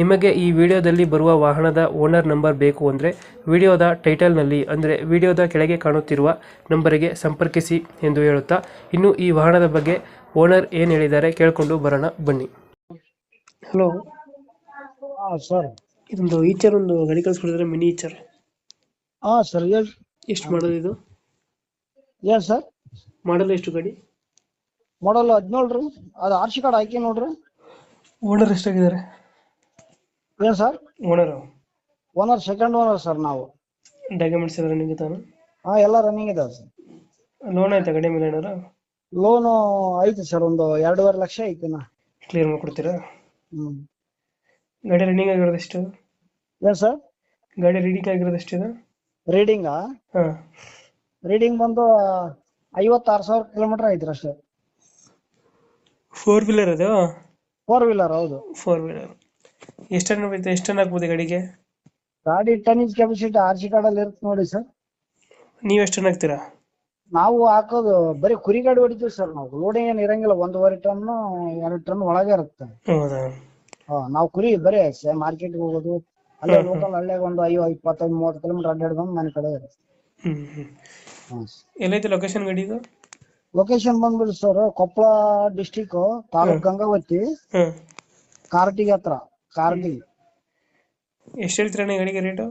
ನಿಮಗೆ ಈ ವಿಡಿಯೋದಲ್ಲಿ ಬರುವ ವಾಹನದ ಓನರ್ ನಂಬರ್ ಬೇಕು ಅಂದರೆ ವಿಡಿಯೋದ ಟೈಟಲ್ನಲ್ಲಿ ಅಂದರೆ ವಿಡಿಯೋದ ಕೆಳಗೆ ಕಾಣುತ್ತಿರುವ ನಂಬರಿಗೆ ಸಂಪರ್ಕಿಸಿ ಎಂದು ಹೇಳುತ್ತಾ ಇನ್ನು ಈ ವಾಹನದ ಬಗ್ಗೆ ಓನರ್ ಏನು ಹೇಳಿದ್ದಾರೆ ಕೇಳಿಕೊಂಡು ಬರೋಣ ಬನ್ನಿ. ಹಲೋ. ಹಾಂ ಸರ್. ಇದೊಂದು ಈಚರ್ ಒಂದು ಗಾಡಿ ಕಳಿಸ್ಕೊಡಿದ್ರೆ ಮಿನಿ ಈಚರ್. ಹಾಂ ಸರ್ ಎಷ್ಟು ಮಾಡೋದು ಇದು? ಏನ್ ಸರ್? ಮಾಡಲ್ ಎಷ್ಟು ಗಾಡಿ? ಮಾಡಲ್ ಹದಿನೇಳು ರೀ. ಅದು ಆರ್ ಸಿ ಕಾರ್ಡ್ ಹಾಕಿ ನೋಡ್ರಿ. ಓನರ್ ಎಷ್ಟಾಗಿದ್ದಾರೆ? ಏನ್ sir? Owner owner second owner sir ನಾವು. ಡಾಕ್ಯುಮೆಂಟ್ಸ್ ಎಲ್ಲ ರನ್ನಿಂಗ್ ಇದಾವೆ ಹಾ ಎಲ್ಲ ರನ್ನಿಂಗ್ ಇದಾವೆ ಸರ್. ಲೋನ್ ಐತೆ ಗಾಡಿ ಮೇಲೆ ಲೋನ್ ಲೋನು ಐತೆ ಸರ್ ಒಂದು ಎರಡೂವರೆ ಲಕ್ಷ ಐತೆ ನಾ ಕ್ಲಿಯರ್ ಮಾಡ್ಕೊಡ್ತೀರಾ? ಹ್ಮ್. ಗಾಡಿ ರನ್ನಿಂಗ್ ಆಗಿರೋದು ಎಷ್ಟು? ಏನ್ ಸರ್? ಗಾಡಿ ರೀಡಿಂಗ್ ಆಗಿರೋದು ಇದೆ? ರೀಡಿಂಗಾ ಹಾಂ. ರೀಡಿಂಗ್ ಬಂದು ಐವತ್ತಾರು ಸಾವಿರ ಕಿಲೋಮೀಟರ್ ಐತ್ರಿ ಅಷ್ಟೇ. ಫೋರ್ ವೀಲರ್ ಅದು? ಫೋರ್ ವೀಲರ್ ಹೌದು. ಫೋರ್ ವೀಲರ್ ಎಷ್ಟು ಟನ್ ಬರುತ್ತೆ ಎಷ್ಟು ಟನ್ ಹಾಕ್ಬೋದು ಗಾಡಿಗೆ? ಗಾಡಿ ಟನ್ನೇಜ್ ಕೆಪಾಸಿಟಿ ಆರ್ ಸಿ ಕಾರ್ಡ್ ಅಲ್ಲಿ ಇರುತ್ತೆ ನೋಡಿ ಸರ್. ನೀವು ಎಷ್ಟು ಟನ್ ಹಾಕ್ತೀರಾ? ನಾವು ಹಾಕೋದು ಬರೀ ಕುರಿ ಗಾಡಿ ಹೊಡಿತೀವಿ ಸರ್ ನಾವು. ಲೋಡಿಂಗ್ ಏನ್ ಇರಂಗಿಲ್ಲ ಒಂದೂವರೆ ಟನ್ ಎರಡು ಟನ್ ಒಳಗೆ ಇರುತ್ತೆ. ಹೌದಾ? ಹಾ ನಾವು ಕುರಿ ಬರೀ ಮಾರ್ಕೆಟ್ ಹೋಗೋದು ಅಲ್ಲೇ ಲೋಕಲ್ ಹಳ್ಳಿಯಾಗ ಒಂದು ಐವ ಇಪ್ಪತ್ತೈದು ಮೂವತ್ತು ಕಿಲೋಮೀಟರ್ ಅಡ್ಡಾಡಿ ಬಂದು ಮನೆ ಕಡೆ ಹ್ಞೂ ಹ್ಞೂ ಎಲ್ಲೈತೆ ಲೊಕೇಶನ್ ಗಾಡಿದು ಲೊಕೇಶನ್ ಬಂದ್ಬಿಡಿ ಸರ್ ಕೊಪ್ಪಳ ಡಿಸ್ಟಿಕ್ ತಾಲೂಕ್ ಗಂಗಾವತಿ ಹ್ಮ್. ಕಾರಟಿಗೆ ಹತ್ರ. ಕಾರಟಿ ಎಷ್ಟು ಹೇಳ್ತೀರಾ ಗಾಡಿಗೆ ರೇಟು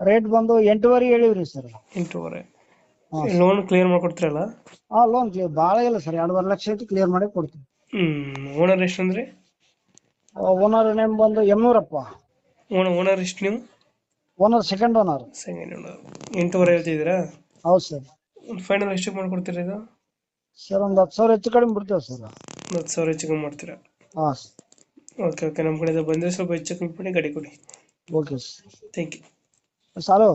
ರೇಟ್ ಬಂದು ಎಂಟೂವರೆ ಹೇಳಿವ್ರಿ ಸರ್ ಎಂಟೂವರೆ. ಹಾ. ಲೋನ್ ಕ್ಲಿಯರ್ ಮಾಡ್ಕೊಡ್ತೀರಲ್ಲ? ಹಾ ಲೋನ್ ಕ್ಲಿಯರ್ ಭಾಳ ಇಲ್ಲ ಸರ್ ಎರಡೂವರೆ ಲಕ್ಷ ಐತಿ ಕ್ಲಿಯರ್ ಮಾಡಿ ಕೊಡ್ತೀವಿ ಹ್ಞೂ ಓನರ್ ಎಷ್ಟು ಅಂದ್ರಿ? ಓನರ್ ನೇಮ್ ಬಂದು ಎಮ್ನೂರಪ್ಪ. ಓನ ಓನರ್ ಎಷ್ಟು ನೀವು? Owner second owner second owner ಎಂಟೂವರೆ ಹೇಳ್ತಿದ್ದೀರಾ ಹೌದು ಸರ್ ಒಂದು ಫೈನಲ್ ಎಷ್ಟು ಮಾಡ್ಕೊಡ್ತೀರಾ ಇದು? ಸರ್ ಒಂದು ಹತ್ತು ಸಾವಿರ ಹೆಚ್ಚು ಕಡಿಮೆ ಬಿಡ್ತೇವೆ ಸರ್ ಒಂದು ಹತ್ತು ಸಾವಿರ ಹೆಚ್ಚು ಕಮ್ಮಿ ಮಾಡ್ತೀರಾ? ಹಾ ಓಕೆ ಓಕೆ ನಮ್ಮ ಕಡೆಯಿಂದ ಬಂದರೆ ಸ್ವಲ್ಪ ಹೆಚ್ಚು ಕಮ್ಮಿ ಮಾಡಿ ಗಾಡಿ ಕೊಡಿ ಓಕೆ ಥ್ಯಾಂಕ್ ಯು ಸಾಲು